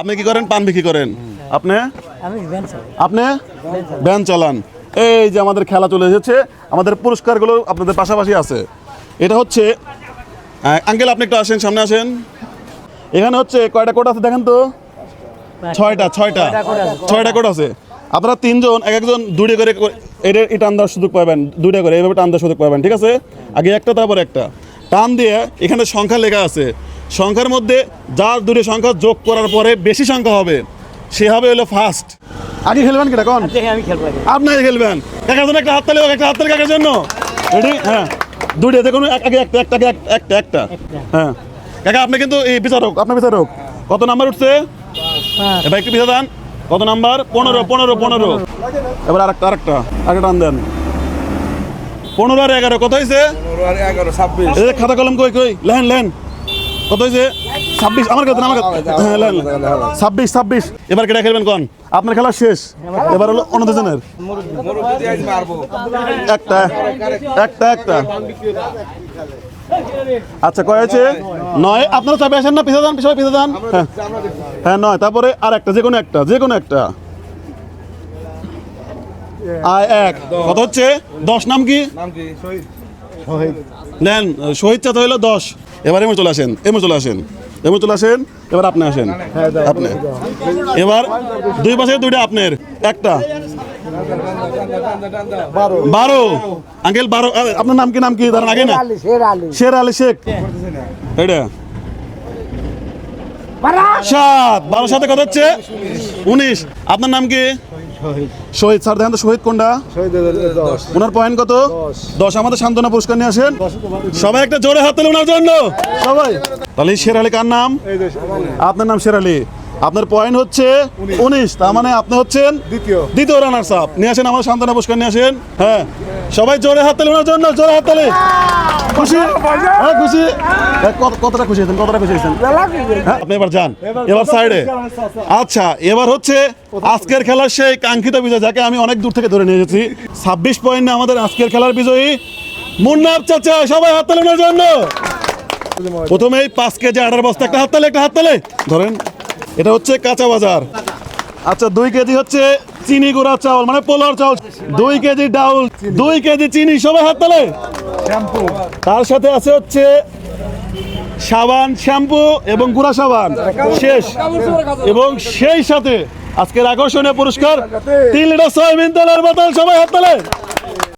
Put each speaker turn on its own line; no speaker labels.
আপনি কি করেন? পান বিক্রি করেন। আপনি? আপনি? ভ্যান চালান। এই যে আমাদের খেলা চলে এসেছে আমাদের পুরস্কারগুলো আপনাদের পাশাপাশি আছে। এটা হচ্ছে আঙ্কেল আপনি একটু আসেন সামনে আসেন। এখানে হচ্ছে কয়টা কোড আছে দেখেন তো? ছয়টা ছয়টা। ছয়টা কোড আছে। আপনারা তিনজন এক একজন দুইটা করে এটা এই টান দেওয়ার সুযোগ পাবেন। দুইটা করে এইভাবে টান দেওয়ার সুযোগ পাবেন। ঠিক আছে? আগে একটা তারপর একটা। টান দিয়ে এখানে সংখ্যা লেখা আছে। সংখ্যার মধ্যে যার দুটি সংখ্যা যোগ করার পরে বেশি সংখ্যা হবে সে হবে হলো ফার্স্ট আগে খেলবেন কিনা? কোন
আমি খেলব আগে।
আপনার খেলবেন। কাকার জন্য একটা হাত তালি একটা হাত তালি কাকার জন্য। রেডি হ্যাঁ। দুইটা দেখুন এক- আগে একটা একটা আগে এক- একটা একটা। হ্যাঁ। কাকা আপনি কিন্তু এই বিচারক আপনার বিচারক। কত নাম্বার উঠছে। এবার একটু বিচার দেন। কত নাম্বার? পনেরো পনেরো পনেরো। এবার আরেকটা আরেকটা। আরেকটা টান দেন। পনেরো আর এগারো কত হয়েছে? খাতা কলম কই কই? লেন লেন কত হয়েছে? ছাব্বিশ। আমার কাছে আমার ছাব্বিশ ছাব্বিশ। এবার কেটা খেলবেন কোন? আপনার খেলা শেষ। এবার হলো অন্য দুজনের। একটা একটা একটা। আচ্ছা কয় আছে নয়। আপনারা চাপে আসেন না পিছিয়ে যান পিছিয়ে পিছিয়ে যান। হ্যাঁ। হ্যাঁ নয়। তারপরে আর একটা যে কোনো একটা যে কোনো একটা। আয় এক। কত হচ্ছে? দশ। নাম কি?
নাম কি? শহীদ।
নেন শহীদ চাঁদ হইল দশ। এবার এমন চলে আসেন এমন চলে আসেন এমন চলে আসেন এবার আপনি আসেন। আপনি। এবার দুই পাশে দুইটা আপনার একটা। বারো। আঙ্কেল বারো আপনার নাম কি নাম কি? দাঁড়ান আগে না। শের আলী শেখ। এটা সাত। বারো সাথে কত হচ্ছে? উনিশ। আপনার নাম কি? শহীদ। স্যার দেখেন তো শহীদ কোনটা? ওনার পয়েন্ট কত? দশ। আমাদের সান্ত্বনা পুরস্কার নিয়ে আসেন। সবাই একটা জোরে হাত তোলে ওনার জন্য। সবাই। তাহলে শের আলী কার নাম? আপনার নাম শের আলী। আপনার পয়েন্ট হচ্ছে উনিশ। তার মানে আপনি হচ্ছেন দ্বিতীয়। দ্বিতীয় রানার সাপ নিয়ে আসেন আমাদের সান্ত্বনা পুরস্কার নিয়ে আসেন। হ্যাঁ। সবাই জোরে হাত তোলে ওনার জন্য জোরে হাত তোলে। খুশি? হ্যাঁ খুশি? হ্যাঁ, কত- কতটা খুশি হয়েছেন? কতটা খুশি হয়েছেন? হ্যাঁ, আপনি এবার যান। এবার সাইডে আচ্ছা এবার হচ্ছে আজকের খেলার সেই কাঙ্ক্ষিত বিজয় যাকে আমি অনেক দূর থেকে ধরে নিয়ে এসেছি। ছাব্বিশ পয়েন্টে আমাদের আজকের খেলার বিজয়ী মুন্নার চাচা। সবাই হাত তালের জন্য। প্রথমেই পাঁচ কেজি আটার বস্তা একটা হাত তালে একটা হাত তালে। ধরেন এটা হচ্ছে কাঁচা বাজার। আচ্ছা দুই কেজি হচ্ছে চিনি গুঁড়া চাউল মানে পোলার চাউল। দুই কেজি ডাউল দুই কেজি চিনি সবাই হাত তালে। তার সাথে আছে হচ্ছে সাবান শ্যাম্পু এবং গুঁড়া সাবান। শেষ। এবং সেই সাথে আজকের আকর্ষণীয় পুরস্কার তিন লিটার সয়াবিন তেলের বোতল সবাই হাত তালে।